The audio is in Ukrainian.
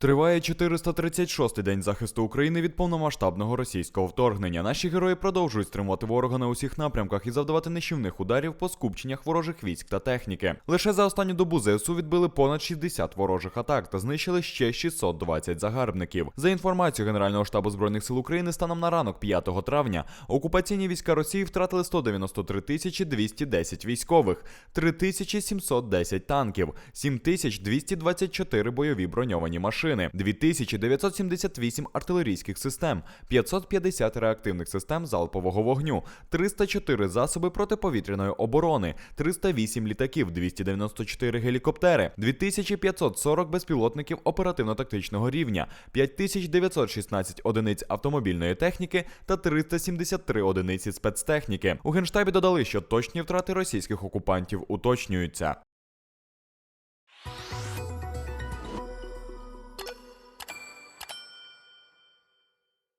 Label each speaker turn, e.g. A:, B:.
A: Триває 436-й день захисту України від повномасштабного російського вторгнення. Наші герої продовжують стримувати ворога на усіх напрямках і завдавати нищівних ударів по скупченнях ворожих військ та техніки. Лише за останню добу ЗСУ відбили понад 60 ворожих атак та знищили ще 620 загарбників. За інформацією Генерального штабу збройних сил України, станом на ранок 5 травня окупаційні війська Росії втратили 193 тисячі 210 військових, 3710 танків, 7224 бойові броньовані машини, 2978 артилерійських систем, 550 реактивних систем залпового вогню, 304 засоби протиповітряної оборони, 308 літаків, 294 гелікоптери, 2540 безпілотників оперативно-тактичного рівня, 5916 одиниць автомобільної техніки та 373 одиниці спецтехніки. У генштабі додали, що точні втрати російських окупантів уточнюються.